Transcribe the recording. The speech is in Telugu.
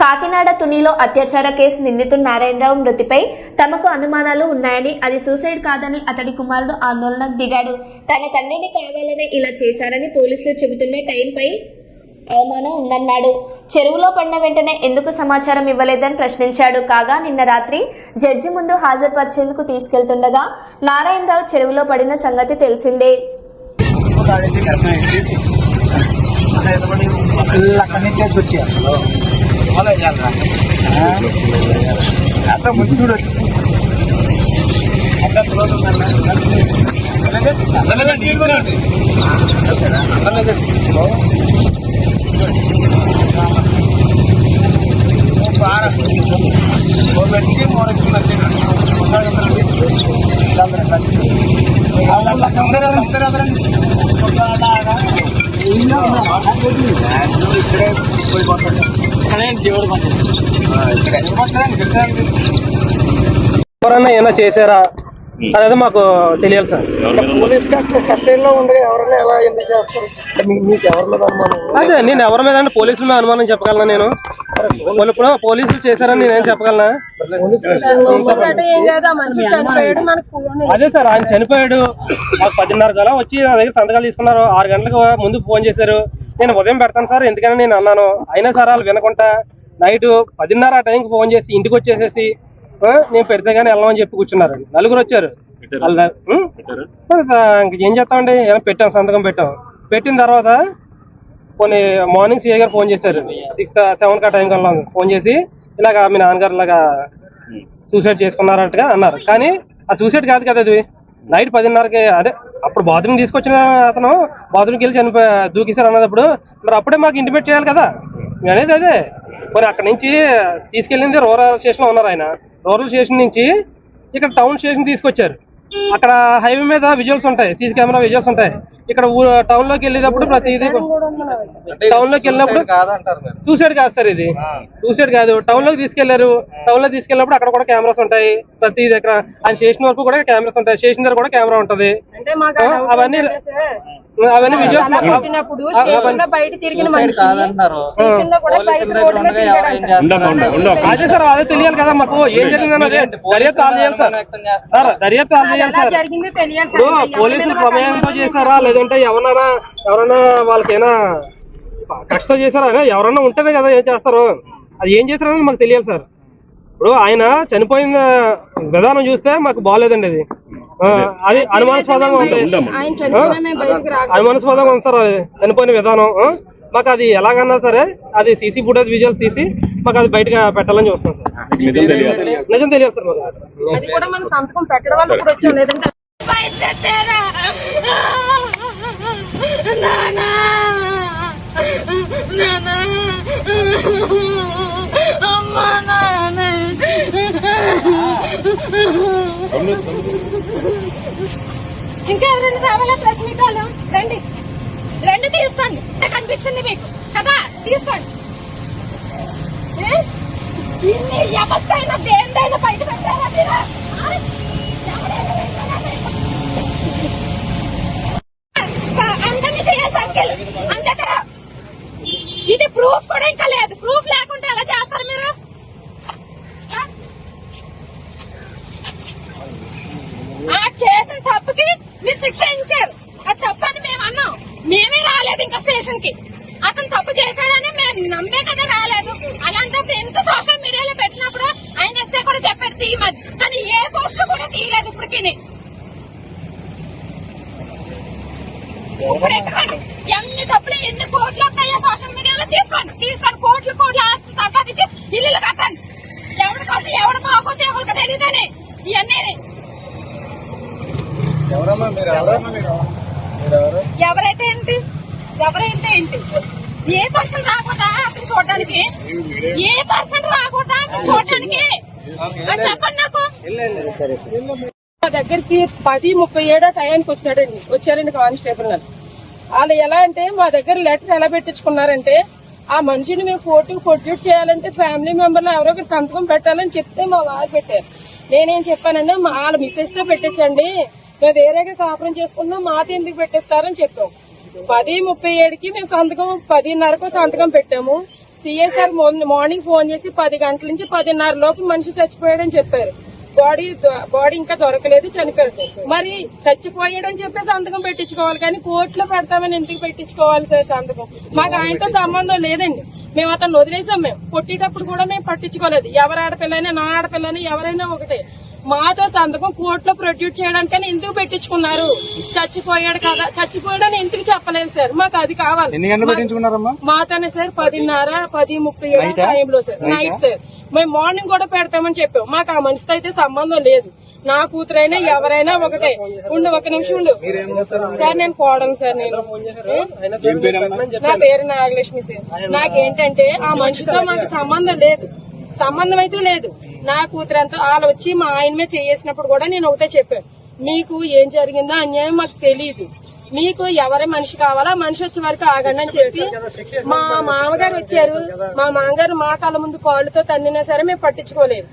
కాకినాడ తునిలో అత్యాచార కేసు నిందితుడు నారాయణరావు మృతిపై తమకు అనుమానాలు ఉన్నాయని అది సూసైడ్ కాదని అతడి కుమారుడు ఆందోళనకు దిగాడు. తన తండ్రిని కావాలని ఇలా చేశారని పోలీసులు చెబుతున్న టైంపై అవమానం ఉందన్నాడు. చెరువులో పడిన వెంటనే ఎందుకు సమాచారం ఇవ్వలేదని ప్రశ్నించాడు. కాగా నిన్న రాత్రి జడ్జి ముందు హాజరుపరిచేందుకు తీసుకెళ్తుండగా నారాయణరావు చెరువులో పడిన సంగతి తెలిసిందే. అక్కడి నుంచి వచ్చారు అంత ముందు చూడొచ్చు ఎవరన్నా ఏమైనా చేశారా? అనేది మాకు తెలియాలి సార్. పోలీస్ కస్టడీలో ఉండగా ఎవరైనా ఎలా ఎందుకు చేస్తారు? మీకు ఎవరి మీద అనుమానం? అదే నేను ఎవరి మీద అంటే పోలీసుల మీద అనుమానం చెప్పగలనా నేను. ఇప్పుడు పోలీసులు చేశారని నేనేం చెప్పగలనా? అదే సార్ ఆయన చనిపోయాడు. మాకు పదిన్నర గల వచ్చి నా దగ్గర సంతకాలు తీసుకున్నారు. ఆరు గంటలకు ముందు ఫోన్ చేశారు. నేను ఉదయం పెడతాను సార్ ఎందుకని నేను అన్నాను. అయినా సార్ వాళ్ళు వినకుండా నైట్ పదిన్నర ఆ టైంకి ఫోన్ చేసి ఇంటికి వచ్చేసేసి "ఆ, నేను పెడితే కానీ వెళ్ళమని చెప్పి కూర్చున్నారు. నలుగురు వచ్చారు. ఇంక ఏం చేస్తామండి? ఏమైనా పెట్టాం సంతకం పెట్టాం. పెట్టిన తర్వాత కొన్ని మార్నింగ్ సిఐ గారు ఫోన్ చేశారు. సిక్స్ సెవెన్ కా టైం కల్లా ఫోన్ చేసి ఇలాగా మీ నాన్నగారు ఇలాగా సూసైడ్ చేసుకున్నారట్టుగా అన్నారు. కానీ ఆ సూసైడ్ కాదు కదా అది. నైట్ పదిన్నరకి అదే అప్పుడు బాత్రూమ్ తీసుకొచ్చిన అతను బాత్రూమ్కి వెళ్ళి చనిపో దూకేశారు అన్నదప్పుడు మరి అప్పుడే మాకు ఇంటిమేట్ చేయాలి కదా. అనేది అదే. మరి అక్కడ నుంచి తీసుకెళ్ళింది రూరల్ స్టేషన్లో ఉన్నారు ఆయన. రూరల్ స్టేషన్ నుంచి ఇక్కడ టౌన్ స్టేషన్ తీసుకొచ్చారు. అక్కడ హైవే మీద విజువల్స్ ఉంటాయి సీసీ కెమెరా విజువల్స్ ఉంటాయి. ఇక్కడ టౌన్లోకి వెళ్ళేటప్పుడు ప్రతిదీ టౌన్లోకి వెళ్ళినప్పుడు సూసైడ్ కాదు సార్ ఇది. సూసైడ్ కాదు. టౌన్లోకి తీసుకెళ్ళారు. టౌన్లో తీసుకెళ్ళినప్పుడు అక్కడ కూడా కెమెరాస్ ఉంటాయి. ప్రతి దగ్గర ఆయన స్టేషన్ వరకు కూడా కెమెరాస్ ఉంటాయి. స్టేషన్ దగ్గర కూడా కెమెరా ఉంటది. అంటే మాకు ఆ, అవన్నీ అవన్నీ విజువల్స్ బయట తిరిగిన మనిషి. అదే సార్ అదే తెలియాలి కదా మాకు. ఏం జరిగిందని అదే దర్యాప్తు ఆల్ చేయాలి సార్. సార్ దర్యాప్తు ఆల్ చేయాలి సార్. ఇప్పుడు. పోలీసులు ప్రమేయంతో చేశారా? లేదంటే ఎవరన్నా ఎవరన్నా వాళ్ళకైనా కష్టం చేశారా? ఎవరన్నా ఉంటేనే కదా ఏం చేస్తారు. అది ఏం చేశారని మాకు తెలియాలి సార్. ఇప్పుడు ఆయన చనిపోయిన విధానం చూస్తే మాకు బాగాలేదండి అది. అది. అనుమానాస్పదంగా ఉంది. అనుమానాస్పదంగా ఉంది సార్ అది. చనిపోయిన విధానం? మాకు అది ఎలాగన్నా సరే అది సీసీ ఫుటేజ్ విజువల్స్ తీసి మాకు అది బయటగా పెట్టాలని చూస్తాం సార్. నిజం తెలియదు సార్ మాకు ఇంకా ఎవరైనా రావాలా ప్రెస్ మీట్ వాళ్ళు రండి. రెండు తీసుకోండి. కనిపించింది మీకు. కదా తీసుకోండి. ఎవరికైనా దేనిదైనా బయట పెట్టారా మీరు? అందరినీ చేయాలి అంకెల్ అందరూ ఇది ప్రూఫ్ కూడా ఇంకా లేదు ప్రూఫ్ లేకుండా ఎలా చేస్తారు మీరు ఆ? ఆ చేసిన తప్పుకి మీరు శిక్ష ఇచ్చారు. అది తప్పు అని మేము అన్నాం. మేమే రాలేదు ఇంకా స్టేషన్కి. అతను తప్పు చేశాడని మేము నమ్మే కదా రాలేదు. అలాంటప్పుడు ఎంత సోషల్ మీడియాలో పెట్టినప్పుడు ఆయన ఎస్ఐ కూడా చెప్పాడు తీయమని. కానీ ఏ పోస్ట్ కూడా తీయలేదు ఇప్పటికి ఇప్పుడు ఎక్కడండి ఎన్ని డబ్బులు ఎన్ని కోట్లు వస్తాయో సోషల్ మీడియాలో తీసుకోండి. తీసుకోండి. కోట్లు కోట్లు ఆస్తి సంపాదించి ఇల్లు కట్టండి. ఎవరి కోసం ఎవడు బాగోతే ఎవరికి తెలియదని. ఇవన్నీ ఎవరమ్మా మీరు ఎవరమ్మా మీరు మీరెవరు ఎవరైతే ఏంటి? ఎవరైతే ఏంటి? ఏ పర్సన్ రాకూడదా అతను చూడడానికి? ఏ పర్సన్ రాకూడదా అతను చూడడానికి? చెప్పండి నాకు. సరే సరే. మా దగ్గరికి పది ముప్పై ఏడో టయానికి వచ్చాడండి. వచ్చారండి కానిస్టేబుల్ గారు. వాళ్ళు ఎలా అంటే మా దగ్గర లెటర్ ఎలా పెట్టించుకున్నారంటే ఆ మనిషిని మేము కోర్టుకు ప్రొడ్యూట్ చేయాలంటే ఫ్యామిలీ మెంబర్లు ఎవరో ఒకరు సంతకం పెట్టాలని చెప్తే మా వారు పెట్టారు. నేనేం చెప్పానంటే మా వాళ్ళ మిస్సెస్తో పెట్టించండి. మేము వేరేగా కాపురం చేసుకున్నాం మాట ఎందుకు పెట్టేస్తారని చెప్పాం. పది ముప్పై ఏడుకి మేము సంతకం పదిన్నరకు సంతకం పెట్టాము. సిఎస్ఆర్ మార్నింగ్ ఫోన్ చేసి పది గంటల నుంచి పదిన్నర లోపు మనిషి చచ్చిపోయాడని చెప్పారు. బాడీ బాడీ ఇంకా దొరకలేదు చనిపోయాడు. మరి చచ్చిపోయాడని చెప్పి సంతకం పెట్టించుకోవాలి కానీ కోర్టులో పెడతామని ఎందుకు పెట్టించుకోవాలి సార్ సంతకం? మాకు ఆయనతో సంబంధం లేదండి. మేము అతను వదిలేసాం మేము. కొట్టేటప్పుడు కూడా మేము పట్టించుకోలేదు. ఎవరి ఆడపిల్లైనా నా ఆడపిల్లైనా ఎవరైనా ఒకటే. మాతో సంతకం కోర్టులో ప్రొడ్యూస్ చేయడానికని ఎందుకు పెట్టించుకున్నారు? చచ్చిపోయాడు కదా. చచ్చిపోయాడని ఎందుకు చెప్పలేదు సార్? మాకు అది కావాలి. మాతోనే సార్ పదిన్నర పది ముప్పై ఏడు టైంలో సార్. నైట్? సార్. మేము మార్నింగ్ కూడా పెడతామని చెప్పాం. మాకు ఆ మనిషితో అయితే సంబంధం లేదు. నా కూతురైనా ఎవరైనా ఒకటే. ఉండు ఒక నిమిషం ఉండు. సార్ నేను పోవడం సార్ నేను. నా పేరు నాగలక్ష్మి సార్. నాకేంటంటే ఆ మనిషితో మాకు సంబంధం లేదు. సంబంధం అయితే లేదు. నా కూతురంతా వాళ్ళు వచ్చి మా ఆయన మీద చేసినప్పుడు కూడా నేను ఒకటే చెప్పాను. మీకు ఏం జరిగిందో అన్యాయం మాకు తెలియదు మీకు ఎవరి మనిషి కావాలా మనిషి వచ్చే వరకు ఆగండి అని చెప్పి మా మామగారు వచ్చారు. మా మామగారు మా కళ్ళ ముందు కాళ్ళతో తన్నినా సరే మేము పట్టించుకోలేదు.